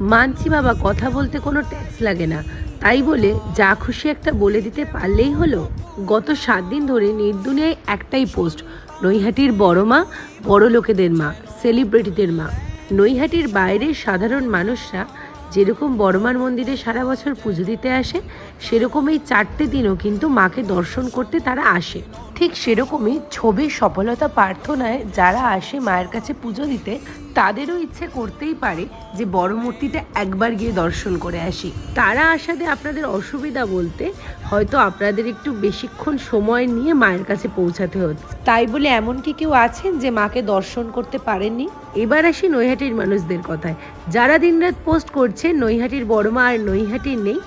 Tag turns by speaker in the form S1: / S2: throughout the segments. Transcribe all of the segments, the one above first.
S1: মানছি বাবা, কথা বলতে কোনো ট্যাক্স লাগে না। তাই বলে যা খুশি একটা বলে দিতে পারলেই হলো। গত সাত দিন ধরে নির্দুনিয়ায় একটাই পোস্ট নৈহাটির বড় মা, বড় লোকেদের মা সেলিব্রিটিদের মা। নৈহাটির বাইরের সাধারণ মানুষরা যেরকম বড়মার মন্দিরে সারা বছর পুজো দিতে আসে, সেরকম এই চারটে দিনও কিন্তু মাকে দর্শন করতে তারা আসে। ঠিক সেরকমই ছবির সফলতা প্রার্থনায় যারা আসে মায়ের কাছে পুজো দিতে তাদেরও ইচ্ছে করতেই পারে যে বড় মূর্তিটা একবার গিয়ে দর্শন করে আসি। তারা আসাতে আপনাদের অসুবিধা বলতে হয়তো আপনাদের একটু বেশিক্ষণ সময় নিয়ে মায়ের কাছে পৌঁছাতে হচ্ছে। তাই বলে এমন কি কেউ আছেন যে মাকে দর্শন করতে পারেননি? এবার আসি নৈহাটির মানুষদের কথায়। যারা দিনরাত পোস্ট করছে নৈহাটির বড়মা আর নৈহাটির নেই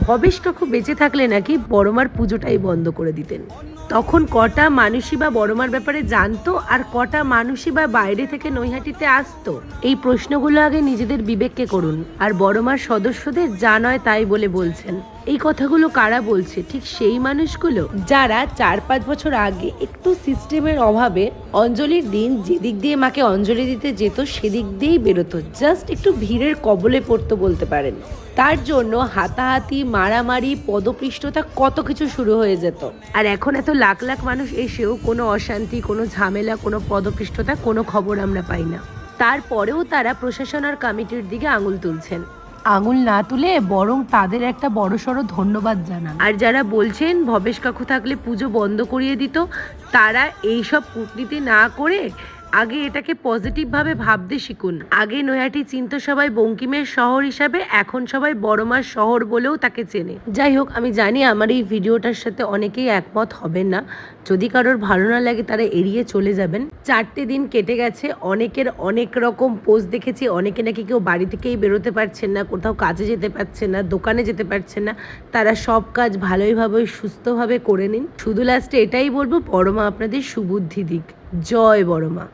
S1: ভবেশ কাকু বেঁচে থাকলে নাকি বড়মার পুজোটাই বন্ধ করে দিতেন। তখন কটা মানুষই বা বড়মার ব্যাপারে জানতো আর কটা মানুষই বা বাইরে থেকে নৈহাটিতে আসতো? এই প্রশ্নগুলো আগে নিজেদের বিবেককে করুন, আর বড়মার সদস্যদের যা নয় তাই বলে বলছেন। এই কথাগুলো কারা বলছে? ঠিক সেই মানুষগুলো যারা চার পাঁচ বছর আগে একটু সিস্টেমের অভাবে অঞ্জলির দিন যেদিক দিয়ে মাকে অঞ্জলি দিতে যেত, সেদিক দিয়েই বেরোতো। জাস্ট একটু ভিড়ের কবলে পড়তো বলতে পারেন। তার জন্য হাতাহাতি, মারামারি পদপৃষ্ঠতা কত কিছু শুরু হয়ে যেত। আর এখন এত লাখ লাখ মানুষ এসেও কোনো অশান্তি, কোনো ঝামেলা, কোনো পদপৃষ্ঠতা কোনো খবর আমরা পাই না। তারপরেও তারা প্রশাসন আর কমিটির দিকে আঙুল তুলছেন। আঙুল না তুলে বরং তাদের একটা বড়সড় ধন্যবাদ জানান। আর যারা বলছেন, ভবেশ কাকু থাকলে পুজো বন্ধ করিয়ে দিত, তারা এইসব কূটনীতি না করে আগে এটাকে পজিটিভভাবে ভাবতে শিখুন। আগে নৈহাটি চিন্ত সবাই বঙ্কিমের শহর হিসাবে, এখন সবাই বড়মার শহর বলেও তাকে চেনে। যাই হোক, আমি জানি আমার এই ভিডিওটার সাথে অনেকেই একমত হবেন না। যদি কারোর ভালো না লাগে, তারা এড়িয়ে চলে যাবেন। চারটে দিন কেটে গেছে, অনেকের অনেক রকম পোস্ট দেখেছি, অনেকে নাকি কেউ বাড়ি থেকেই বেরোতে পারছেন না, কোথাও কাজে যেতে পারছেন না, দোকানে যেতে পারছেন না। তারা সব কাজ ভালোইভাবে সুস্থভাবে করে নিন। শুধু লাস্টে এটাই বলব, বড়মা আপনাদের সুবুদ্ধি দিক। জয় বড়মা।